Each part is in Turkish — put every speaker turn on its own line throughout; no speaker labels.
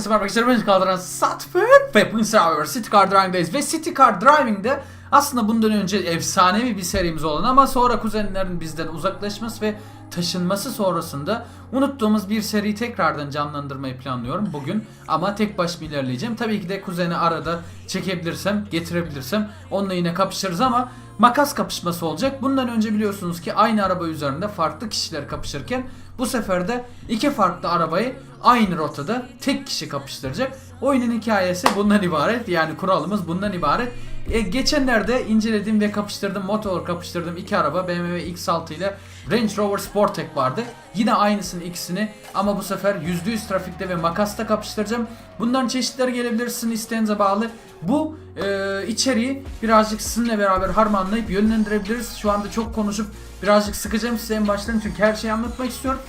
Herkese merhaba ben kaldıran Satford ve bugün Survivor City Car Driving'deyiz ve City Car Driving'de aslında bundan önce efsanevi bir serimiz olan ama sonra kuzenlerin bizden uzaklaşması ve taşınması sonrasında unuttuğumuz bir seriyi tekrardan canlandırmayı planlıyorum bugün ama tek başıma ilerleyeceğim. Tabii ki de kuzeni arada çekebilirsem, getirebilirsem onunla yine kapışırız ama makas kapışması olacak. Bundan önce biliyorsunuz ki aynı araba üzerinde farklı kişiler kapışırken bu sefer de iki farklı arabayı aynı rotada tek kişi kapıştıracak. Oyunun hikayesi bundan ibaret. Yani kuralımız bundan ibaret. E, geçenlerde inceledim ve kapıştırdım, motor kapıştırdım iki araba BMW X6 ile Range Rover Sportec vardı. Yine aynısının ikisini ama bu sefer %100 trafikte ve makasta kapıştıracağım. Bunların çeşitleri gelebilir sizin isteğinize bağlı. Bu e, içeriği birazcık sizinle beraber harmanlayıp yönlendirebiliriz. Şu anda çok konuşup birazcık sıkacağım size en baştan çünkü her şeyi anlatmak istiyorum.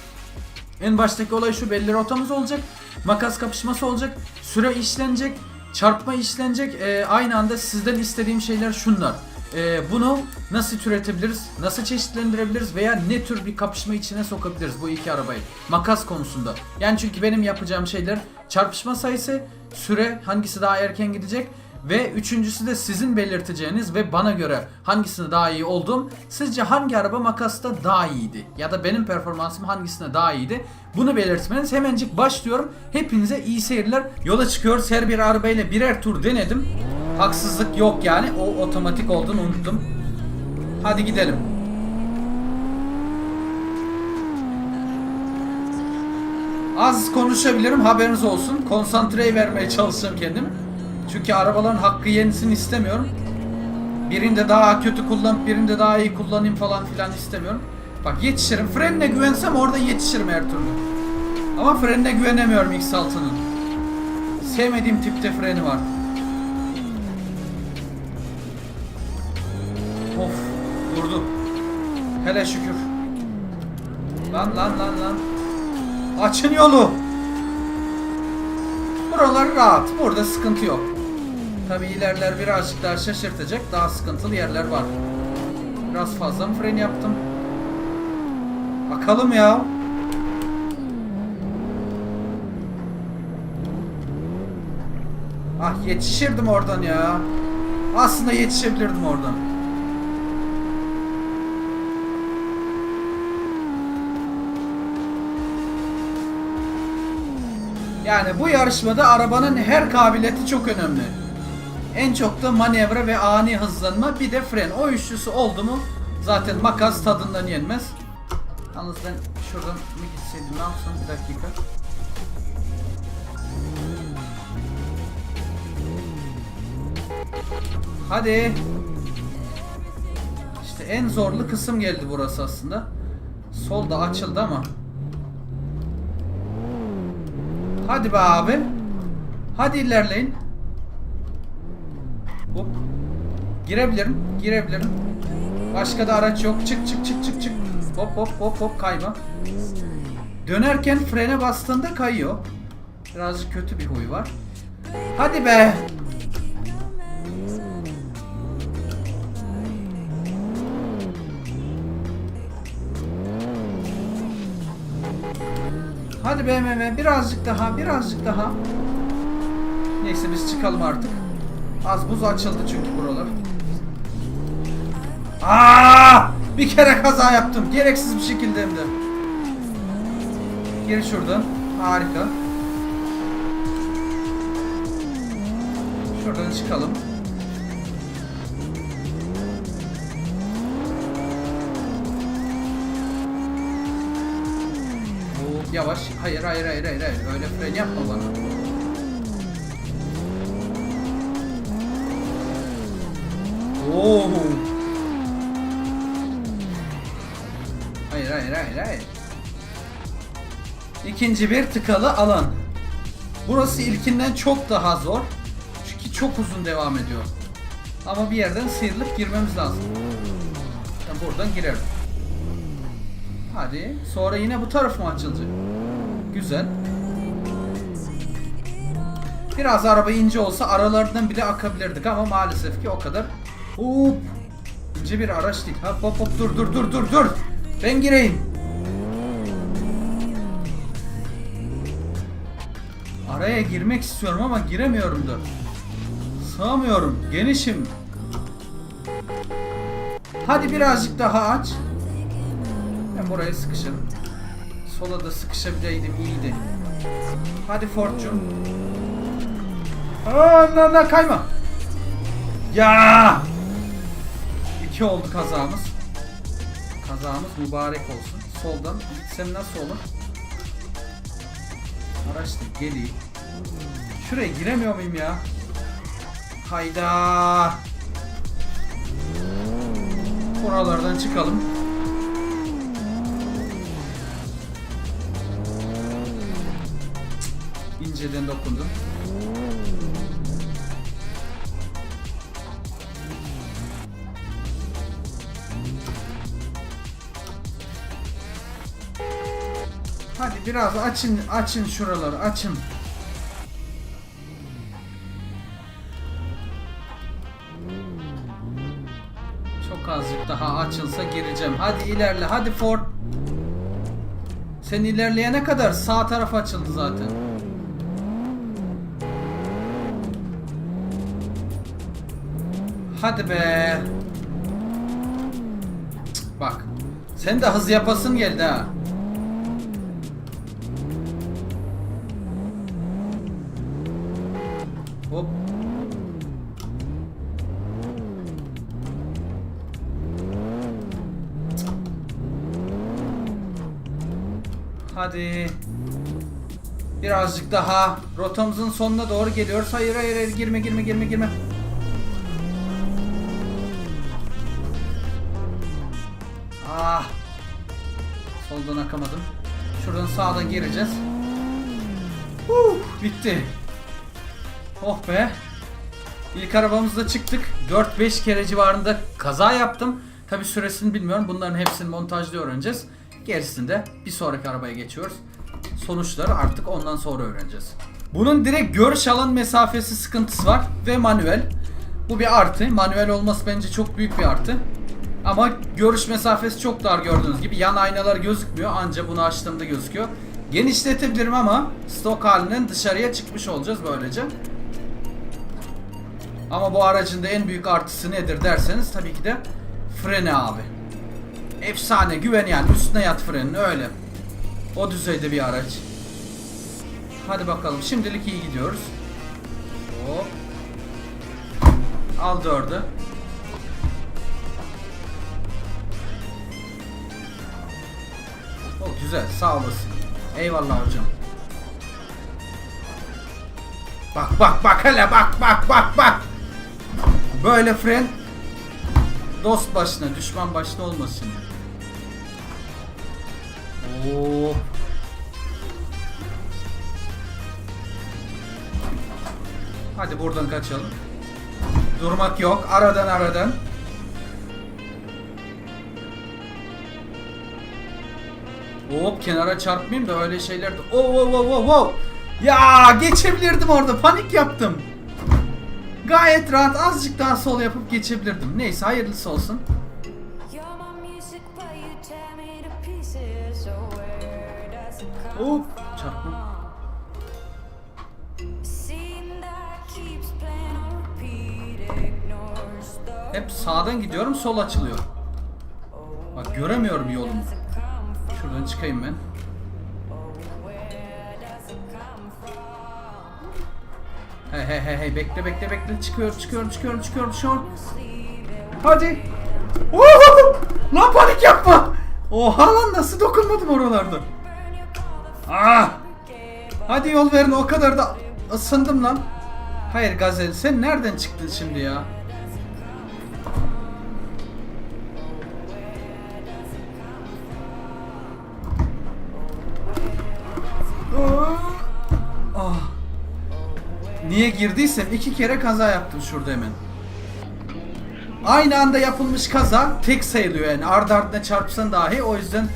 En baştaki olay şu belli rotamız olacak. Makas kapışması olacak. Süre işlenecek. Çarpma işlenecek. Ee, aynı anda sizden istediğim şeyler şunlar. Ee, bunu nasıl türetebiliriz? Nasıl çeşitlendirebiliriz? Veya ne tür bir kapışma içine sokabiliriz bu iki arabayı? Makas konusunda. Yani çünkü benim yapacağım şeyler çarpışma sayısı, süre hangisi daha erken gidecek ve üçüncüsü de sizin belirteceğiniz ve bana göre hangisine daha iyi olduğum sizce hangi araba makasta daha iyiydi? Ya da benim performansım hangisine daha iyiydi? Bunu belirtmeniz hemencik başlıyorum. Hepinize iyi seyirler. Yola çıkıyoruz. Her bir arabayla birer tur denedim. Haksızlık yok yani. O otomatik olduğunu unuttum. Hadi gidelim. Az konuşabilirim haberiniz olsun. Konsantreyi vermeye çalışacağım kendim. Çünkü arabaların hakkı yenisini istemiyorum. Birinde daha kötü kullanıp birinde daha iyi kullanayım falan filan istemiyorum. Bak yetişirim. Frenine güvensem orada yetişirim her türlü. Ama frenine güvenemiyorum X6'nın. Sevmediğim tipte freni var. Of durdu. Hele şükür. Lan lan lan lan. Açın yolu. Buralar rahat. Burada sıkıntı yok. Tabi ilerler birazcık daha şaşırtacak. Daha sıkıntılı yerler var. Biraz fazla mı fren yaptım? Bakalım ya. Ah yetişirdim oradan ya. Aslında yetişebilirdim oradan. Yani bu yarışmada arabanın her kabiliyeti çok önemli. En çok da manevra ve ani hızlanma bir de fren. O üçlüsü oldu mu zaten makas tadından yenmez. Yalnız ben şuradan mı gitseydim ne yapsam bir dakika. Hadi. İşte en zorlu kısım geldi burası aslında. Solda açıldı ama. Hadi be abi. Hadi ilerleyin. Hop. Girebilirim. Girebilirim. Başka da araç yok. Çık çık çık çık çık. Hop hop hop hop kayma. Dönerken frene bastığında kayıyor. Birazcık kötü bir huy var. Hadi be. Hadi BMW birazcık daha birazcık daha. Neyse biz çıkalım artık. Az buz açıldı çünkü buralar. Aa! Bir kere kaza yaptım. Gereksiz bir şekilde hem de. Geri şuradan. Harika. Şuradan çıkalım. Yavaş. Hayır hayır hayır hayır hayır. Öyle fren yapma bana. Oo. Hayır hayır hayır hayır. İkinci bir tıkalı alan. Burası ilkinden çok daha zor. Çünkü çok uzun devam ediyor. Ama bir yerden sıyrılıp girmemiz lazım. Ben buradan girerim. Hadi. Sonra yine bu taraf mı açılacak? Güzel. Biraz araba ince olsa aralarından bile akabilirdik ama maalesef ki o kadar. Hop. İnce bir araç değil. Hop hop hop dur dur dur dur dur. Ben gireyim. Araya girmek istiyorum ama giremiyorum da. Sığamıyorum. Genişim. Hadi birazcık daha aç. Ben buraya sıkışırım. Sola da sıkışabileydim iyiydi. Hadi Fortune. Aa, na, kayma. Ya! İki oldu kazamız. Kazamız mübarek olsun. Soldan gitsem nasıl olur? Araç da geliyor. Şuraya giremiyor muyum ya? Hayda. Buralardan çıkalım. İnceden dokundum. Biraz açın açın şuraları açın. Çok azıcık daha açılsa gireceğim. Hadi ilerle. Hadi Ford. Sen ilerleyene kadar sağ taraf açıldı zaten. Hadi be. Cık, Bak. Sen de hız yapasın geldi ha. Hadi. Birazcık daha. Rotamızın sonuna doğru geliyoruz. Hayır hayır hayır girme girme girme girme. Ah. Soldan akamadım. Şuradan sağdan gireceğiz. Huh, bitti. Oh be. İlk arabamızda çıktık. 4-5 kere civarında kaza yaptım. Tabi süresini bilmiyorum. Bunların hepsini montajda öğreneceğiz. Gerisini de bir sonraki arabaya geçiyoruz. Sonuçları artık ondan sonra öğreneceğiz. Bunun direkt görüş alan mesafesi sıkıntısı var ve manuel. Bu bir artı. Manuel olması bence çok büyük bir artı. Ama görüş mesafesi çok dar gördüğünüz gibi. Yan aynalar gözükmüyor. Anca bunu açtığımda gözüküyor. Genişletebilirim ama stok halinden dışarıya çıkmış olacağız böylece. Ama bu aracın da en büyük artısı nedir derseniz tabii ki de freni abi. Efsane güven yani üstüne yat frenin öyle. O düzeyde bir araç. Hadi bakalım şimdilik iyi gidiyoruz. Hop. Al dördü. O güzel sağ olasın. Eyvallah hocam. Bak bak bak hele bak bak bak bak. Böyle fren dost başına düşman başına olmasın. Oo. Hadi buradan kaçalım. Durmak yok. Aradan aradan. Hop kenara çarpmayayım da öyle şeyler de. Oh oh oh oh oh. Ya geçebilirdim orada. Panik yaptım. Gayet rahat azıcık daha sol yapıp geçebilirdim. Neyse hayırlısı olsun. Hop çarpma.
İgnores the
Hep sağdan gidiyorum sol açılıyor. Bak göremiyorum yolumu. Şuradan çıkayım ben. Hey hey hey hey bekle bekle bekle çıkıyorum çıkıyorum çıkıyorum çıkıyorum.
Sleep it
Hadi. Woohoo! Lan panik yapma. Oha lan nasıl dokunmadım oralarda. Ah! Hadi yol verin o kadar da ısındım lan. Hayır Gazel sen nereden çıktın şimdi ya? Niye girdiysem iki kere kaza yaptım şurada hemen. Aynı anda yapılmış kaza tek sayılıyor yani ardı ardına çarpsan dahi o yüzden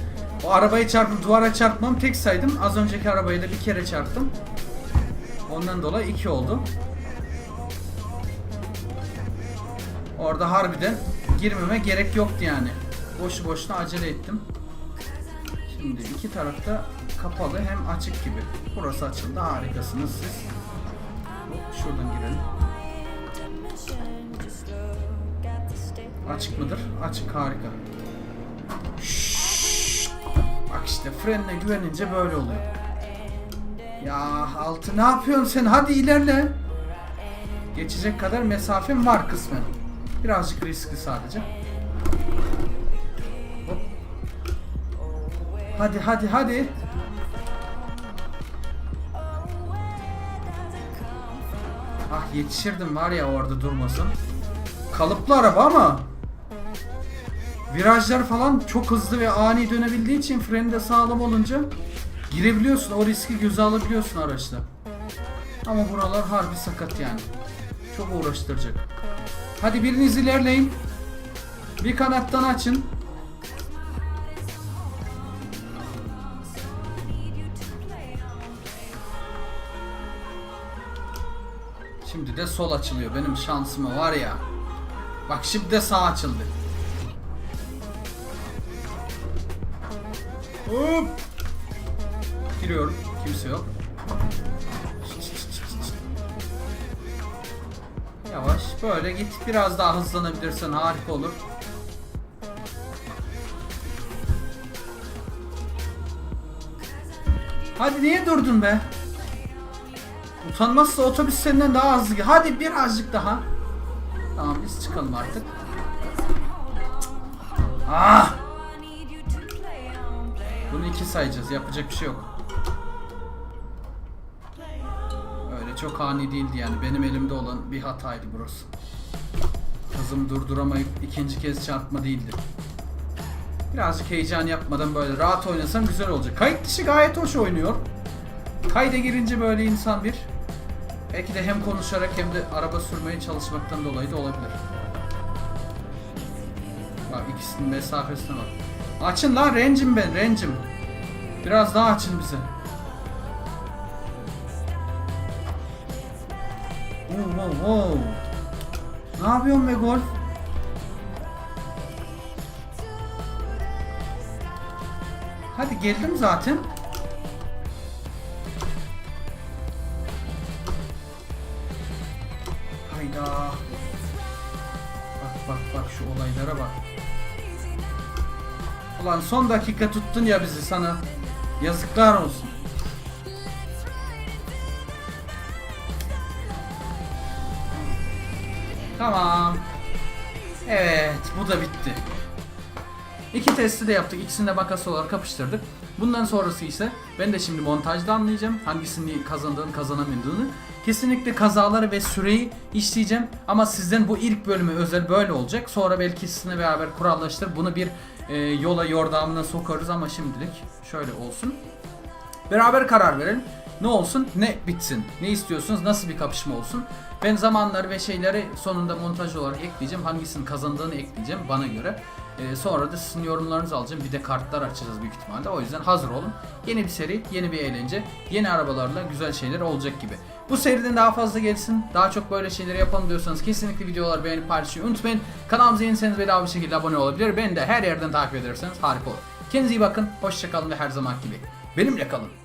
o arabayı çarpıp duvara çarpmam tek saydım. Az önceki arabayı da bir kere çarptım. Ondan dolayı iki oldu. Orada harbiden girmeme gerek yoktu yani. Boşu boşuna acele ettim. Şimdi iki tarafta kapalı hem açık gibi. Burası açıldı. Harikasınız siz. Şuradan girelim. Açık mıdır? Açık harika. Şşşt. Bak işte frenle güvenince böyle oluyor. Ya altı ne yapıyorsun sen? Hadi ilerle. Geçecek kadar mesafem var kısmen. Birazcık riskli sadece. Hop. Hadi hadi hadi. Ah yetişirdim var ya orada durmasın. Kalıplı araba ama virajlar falan çok hızlı ve ani dönebildiği için freni de sağlam olunca girebiliyorsun. O riski göze alabiliyorsun araçla. Ama buralar harbi sakat yani. Çok uğraştıracak. Hadi biriniz ilerleyin. Bir kanattan açın. Şimdi de sol açılıyor. Benim şansıma var ya. Bak şimdi de sağ açıldı. Hop. Giriyorum. Kimse yok. Yavaş böyle git. Biraz daha hızlanabilirsen harika olur. Hadi niye durdun be? Utanmazsa otobüs senden daha hızlı. Hadi birazcık daha. Tamam biz çıkalım artık. Ah! Bunu iki sayacağız. Yapacak bir şey yok. Öyle çok ani değildi yani. Benim elimde olan bir hataydı burası. Hızımı durduramayıp ikinci kez çarpma değildi. Birazcık heyecan yapmadan böyle rahat oynasam güzel olacak. Kayıt dışı gayet hoş oynuyor. Kayda girince böyle insan bir belki de hem konuşarak hem de araba sürmeye çalışmaktan dolayı da olabilir. Bak ikisinin mesafesine bak. Açın lan rencim ben rencim. Biraz daha açın bize. Wow wow wow. Ne yapıyorsun be golf? Hadi geldim zaten. Hayda. Bak bak bak şu olaylara bak. Ulan son dakika tuttun ya bizi sana. Yazıklar olsun. Tamam. Evet, bu da bitti. İki testi de yaptık. İkisini de makas olarak kapıştırdık. Bundan sonrası ise ben de şimdi montajda anlayacağım hangisini kazandığını kazanamadığını. Kesinlikle kazaları ve süreyi işleyeceğim. Ama sizden bu ilk bölümü özel böyle olacak. Sonra belki sizinle beraber kurallaştırıp bunu bir e, yola yordamına sokarız ama şimdilik şöyle olsun. Beraber karar verelim. Ne olsun, ne bitsin. Ne istiyorsunuz, nasıl bir kapışma olsun. Ben zamanları ve şeyleri sonunda montaj olarak ekleyeceğim. Hangisinin kazandığını ekleyeceğim bana göre. Ee, sonra da sizin yorumlarınızı alacağım. Bir de kartlar açacağız büyük ihtimalle. O yüzden hazır olun. Yeni bir seri, yeni bir eğlence, yeni arabalarla güzel şeyler olacak gibi. Bu seriden daha fazla gelsin. Daha çok böyle şeyleri yapalım diyorsanız kesinlikle videoları beğenip paylaşmayı unutmayın. Kanalımıza yeniyseniz bedava bir şekilde abone olabilir. Beni de her yerden takip ederseniz harika olur. Kendinize iyi bakın. Hoşçakalın ve her zaman gibi benimle kalın.